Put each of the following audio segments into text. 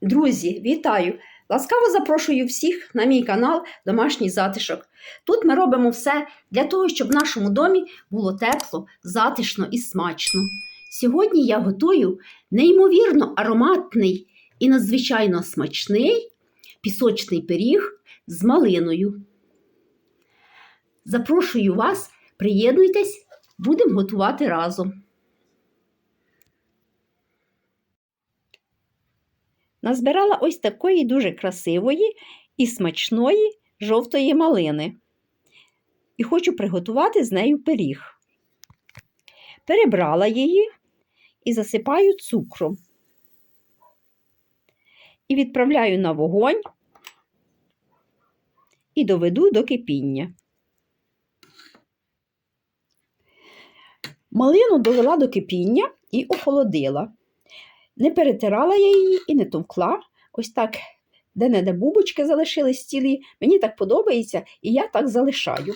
Друзі, вітаю! Ласкаво запрошую всіх на мій канал Домашній затишок. Тут ми робимо все для того, щоб в нашому домі було тепло, затишно і смачно. Сьогодні я готую неймовірно ароматний і надзвичайно смачний пісочний пиріг з малиною. Запрошую вас, приєднуйтесь, будемо готувати разом. Назбирала ось такої дуже красивої і смачної жовтої малини. І хочу приготувати з нею пиріг. Перебрала її і засипаю цукром. І відправляю на вогонь і доведу до кипіння. Малину довела до кипіння і охолодила. Не перетирала я її і не товкла. Ось так, де-не-де бубочки залишились цілі. Мені так подобається, і я так залишаю.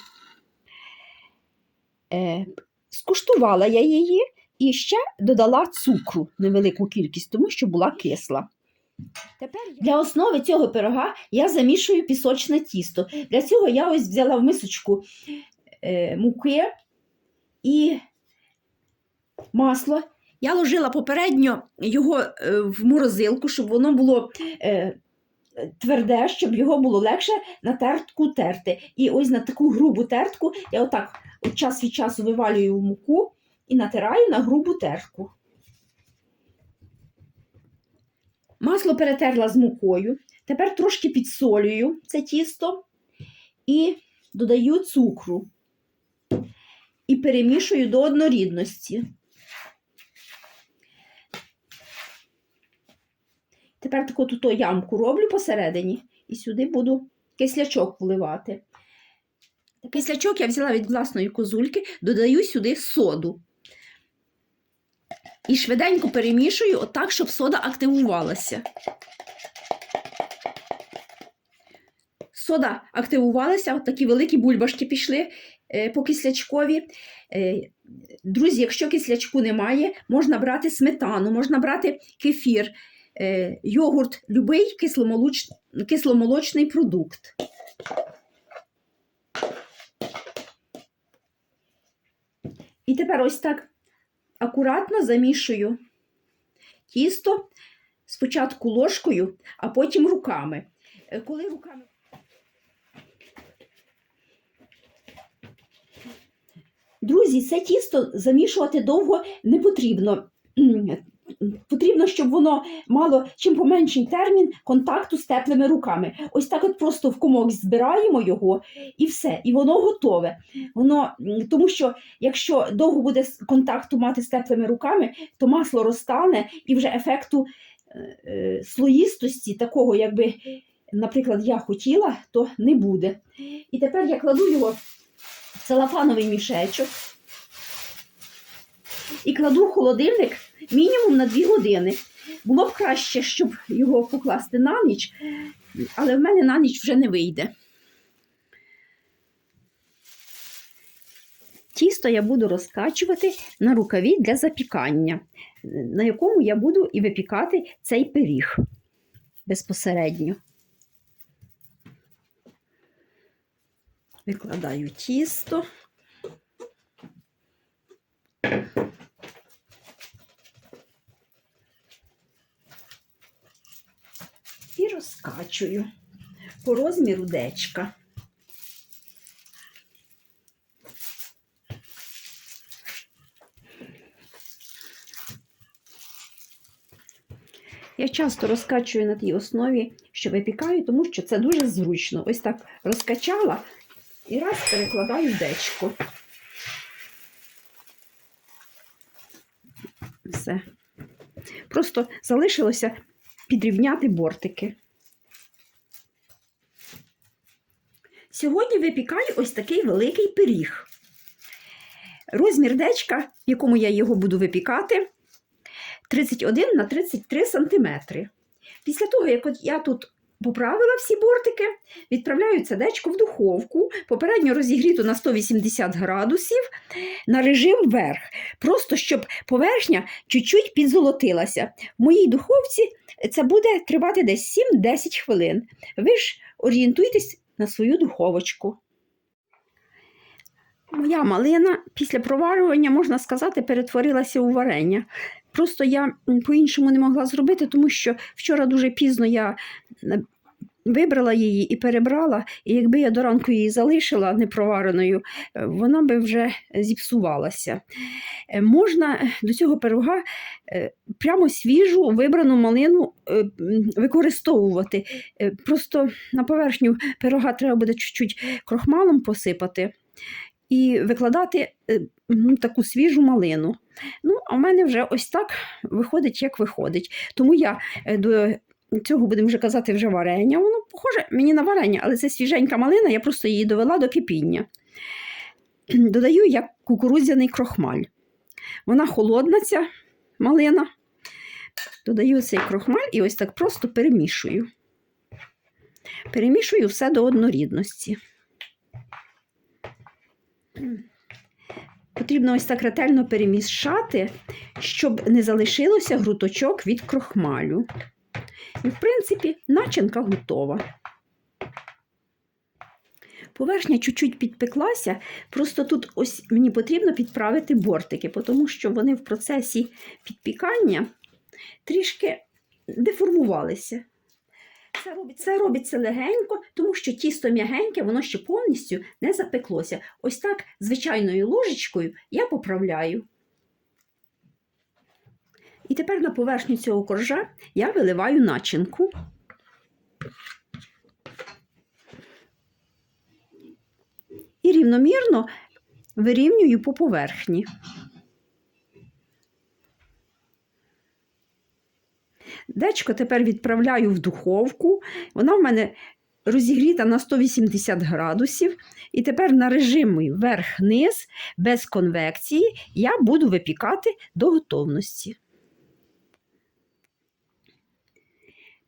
Е, скуштувала я її і ще додала цукру невелику кількість, тому що була кисла. Тепер Для основи цього пирога я замішую пісочне тісто. Для цього я ось взяла в мисочку е, муки і масло. Я ложила попередньо його е, в морозилку, щоб воно було е, тверде, щоб його було легше на тертку терти. І ось на таку грубу тертку я отак от час від часу вивалюю в муку і натираю на грубу тертку. Масло перетерла з мукою. Тепер трошки підсолюю це тісто і додаю цукру. І перемішую до однорідності. Тепер таку тут ямку роблю посередині і сюди буду кислячок вливати. Кислячок я взяла від власної козульки, додаю сюди соду. І швиденько перемішую отак, щоб сода активувалася. Сода активувалася, от такі великі бульбашки пішли е, по кислячкові. Е, друзі, якщо кислячку немає, можна брати сметану, можна брати кефір, йогурт, будь-який кисломолоч... кисломолочний продукт. І тепер ось так акуратно замішую тісто спочатку ложкою, а потім руками. Е, Коли руками Друзі, це тісто замішувати довго не потрібно. Потрібно, щоб воно мало чим поменший термін контакту з теплими руками. Ось так от просто в комок збираємо його і все, і воно готове. Воно, тому що якщо довго буде контакту мати з теплими руками, то масло розтане і вже ефекту е, е, слоїстості, такого, якби, наприклад, я хотіла, то не буде. І тепер я кладу його в целофановий мішечок і кладу в холодильник мінімум на 2 години. Було б краще, щоб його покласти на ніч, але в мене на ніч вже не вийде. Тісто я буду розкачувати на рукаві для запікання, на якому я буду і випікати цей пиріг безпосередньо. Викладаю тісто. Розкачую по розміру дечка. Я часто розкачую на тій основі, що випікаю, тому що це дуже зручно. Ось так розкачала і раз перекладаю в дечко. Все. Просто залишилося підрівняти бортики. Сьогодні випікаю ось такий великий пиріг. Розмір дечка, в якому я його буду випікати, 31 на 33 см. Після того, як я тут Поправила всі бортики, відправляю сердечко в духовку, попередньо розігріту на 180 градусів на режим вверх. Просто щоб поверхня чуть-чуть підзолотилася. В моїй духовці це буде тривати десь 7-10 хвилин. Ви ж орієнтуйтесь на свою духовочку. Моя малина після проварювання, можна сказати, перетворилася у варення. Просто я по-іншому не могла зробити, тому що вчора дуже пізно я е, вибрала її і перебрала, і якби я до ранку її залишила непровареною, е, вона би вже зіпсувалася. Е, Можна до цього пирога е, прямо свіжу вибрану малину е, використовувати. Е, Просто на поверхню пирога треба буде чуть-чуть крохмалом посипати і викладати е, ну, таку свіжу малину. Ну, а в мене вже ось так виходить, як виходить. Тому я е, до цього будемо вже казати вже варення. Воно похоже мені на варення, але це свіженька малина, я просто її довела до кипіння. Додаю як кукурудзяний крохмаль. Вона холодна, ця малина. Додаю цей крохмаль і ось так просто перемішую. Перемішую все до однорідності. Потрібно ось так ретельно перемішати, щоб не залишилося груточок від крохмалю. І, в принципі, начинка готова. Поверхня чуть-чуть підпеклася, просто тут ось мені потрібно підправити бортики, тому що вони в процесі підпікання трішки деформувалися. Це робиться, це робиться легенько, тому що тісто м'ягеньке, воно ще повністю не запеклося. Ось так звичайною ложечкою я поправляю. І тепер на поверхню цього коржа я виливаю начинку. І рівномірно вирівнюю по поверхні. Дечко тепер відправляю в духовку. Вона в мене розігріта на 180 градусів. І тепер на режимі верх-низ, без конвекції, я буду випікати до готовності.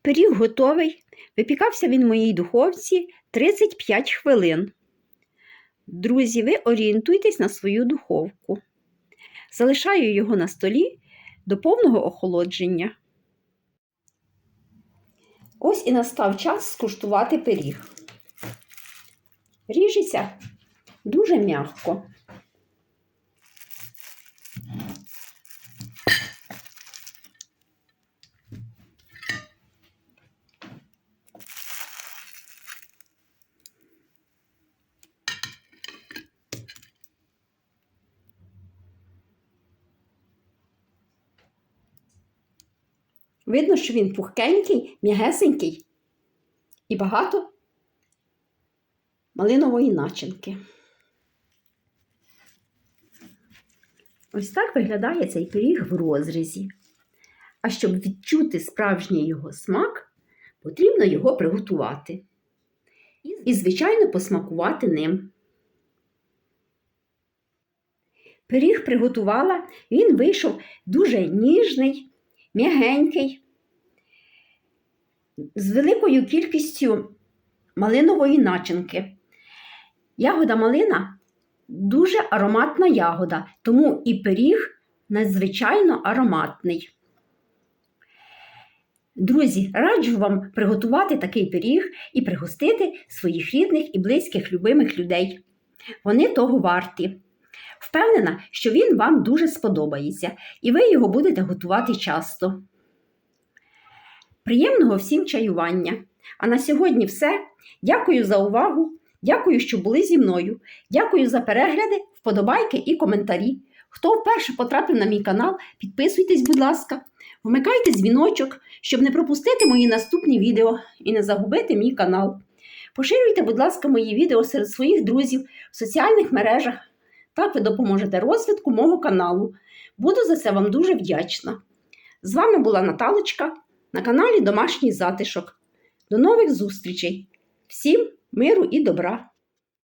Пиріг готовий. Випікався він в моїй духовці 35 хвилин. Друзі, ви орієнтуйтесь на свою духовку. Залишаю його на столі до повного охолодження. Ось і настав час скуштувати пиріг. Ріжеться дуже м'яко. Видно, що він пухкенький, м'ягесенький і багато малинової начинки. Ось так виглядає цей пиріг в розрізі. А щоб відчути справжній його смак, потрібно його приготувати. І, звичайно, посмакувати ним. Пиріг приготувала, він вийшов дуже ніжний, м'ягенький, з великою кількістю малинової начинки. Ягода малина дуже ароматна ягода, тому і пиріг надзвичайно ароматний. Друзі, раджу вам приготувати такий пиріг і пригостити своїх рідних і близьких любимих людей. Вони того варті. Впевнена, що він вам дуже сподобається, і ви його будете готувати часто. Приємного всім чаювання! А на сьогодні все. Дякую за увагу. Дякую, що були зі мною. Дякую за перегляди, вподобайки і коментарі. Хто вперше потрапив на мій канал, підписуйтесь, будь ласка, вмикайте дзвіночок, щоб не пропустити мої наступні відео і не загубити мій канал. Поширюйте, будь ласка, мої відео серед своїх друзів в соціальних мережах. Так ви допоможете розвитку мого каналу. Буду за це вам дуже вдячна. З вами була Наталочка на каналі Домашній Затишок. До нових зустрічей! Всім миру і добра!